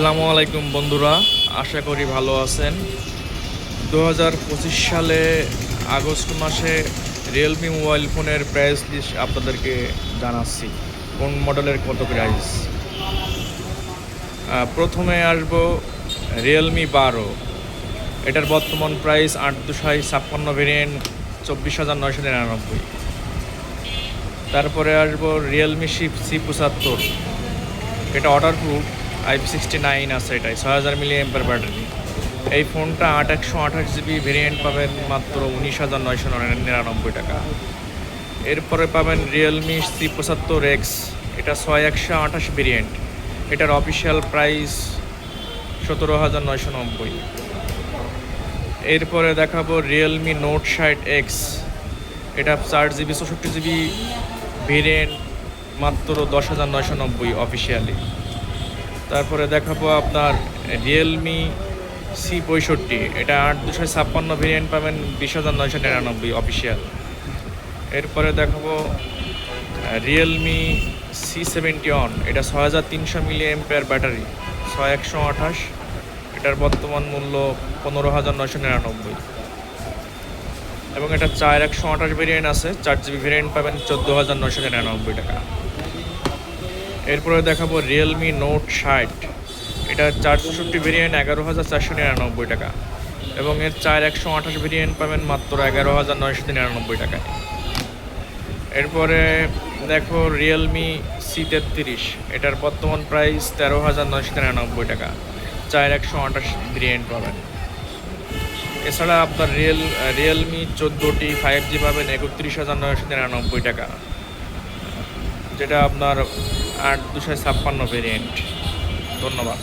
আসসালামু আলাইকুম বন্ধুরা, আশা করি ভালো আছেন। দু হাজার পঁচিশ সালে আগস্ট মাসে রিয়েলমি মোবাইল ফোনের প্রাইস লিস্ট আপনাদেরকে জানাচ্ছি, কোন মডেলের কত প্রাইস প্রথমে আসব রিয়েলমি বারো। এটার বর্তমান প্রাইস আট দুশাই ছাপ্পান্ন ভেরিয়েন্ট চব্বিশ হাজার নয়শো নিরানব্বই। তারপরে আসব রিয়েলমি শিপ সি পঁচাত্তর। এটা order proof IP sixty nine আছে এটাই, ছয় হাজার মিলি এম্পার ব্যাটারি এই ফোনটা আট একশো আঠাশ জিবি ভেরিয়েন্ট পাবেন মাত্র উনিশ হাজার নয়শো নিরানব্বই টাকা। এরপরে পাবেন রিয়েলমি সি পঁচাত্তর এক্স এটা ছয় একশো আঠাশ ভেরিয়েন্ট এটার অফিসিয়াল প্রাইস সতেরো হাজার নয়শো নব্বই। এরপরে দেখাবো রিয়েলমি নোট ষাট এক্স এটা চার জিবি চৌষট্টি জিবি ভেরিয়েন্ট মাত্র দশ হাজার নয়শো নব্বই অফিসিয়ালি তারপরে দেখাবো আপনার রিয়েলমি সি পঁয়ষট্টি। এটা আট দুশো ছাপ্পান্ন ভেরিয়েন্ট পাবেন, বিশ হাজার নয়শো নিরানব্বই অফিসিয়াল এরপরে দেখাবো রিয়েলমি সি সেভেন্টি অন এটা ছয় হাজার তিনশো মিলি এম্পেয়ার ব্যাটারি ছয় একশো আঠাশ। এটার বর্তমান মূল্য পনেরো হাজার নয়শো নিরানব্বই। এবং এটা চার একশো আঠাশ ভেরিয়েন্ট আছে, চার জিবি ভেরিয়েন্ট পাবেন, চোদ্দ হাজার নয়শো নিরানব্বই টাকা। এরপরে দেখাবো রিয়েলমি নোট ষাট। এটা চৌষট্টি ভেরিয়েন্ট এগারো হাজার চারশো নিরানব্বই টাকা। এবং এর চার একশো আঠাশ ভেরিয়েন্ট পাবেন মাত্র এগারো হাজার নয়শো নিরানব্বই টাকায়। এরপরে দেখো রিয়েলমি সি তেত্রিশ। এটার বর্তমান প্রাইস তেরো হাজার নয়শো নিরানব্বই টাকা। চার একশো আঠাশ ভেরিয়েন্ট পাবেন। এছাড়া আপনার রিয়েল রিয়েলমি চোদ্দোটি ফাইভ জি পাবেন, একত্রিশ হাজার নয়শো নিরানব্বই টাকা। যেটা আপনার আট দুশো ছাপ্পান্ন ভেরিয়েন্ট ধন্যবাদ।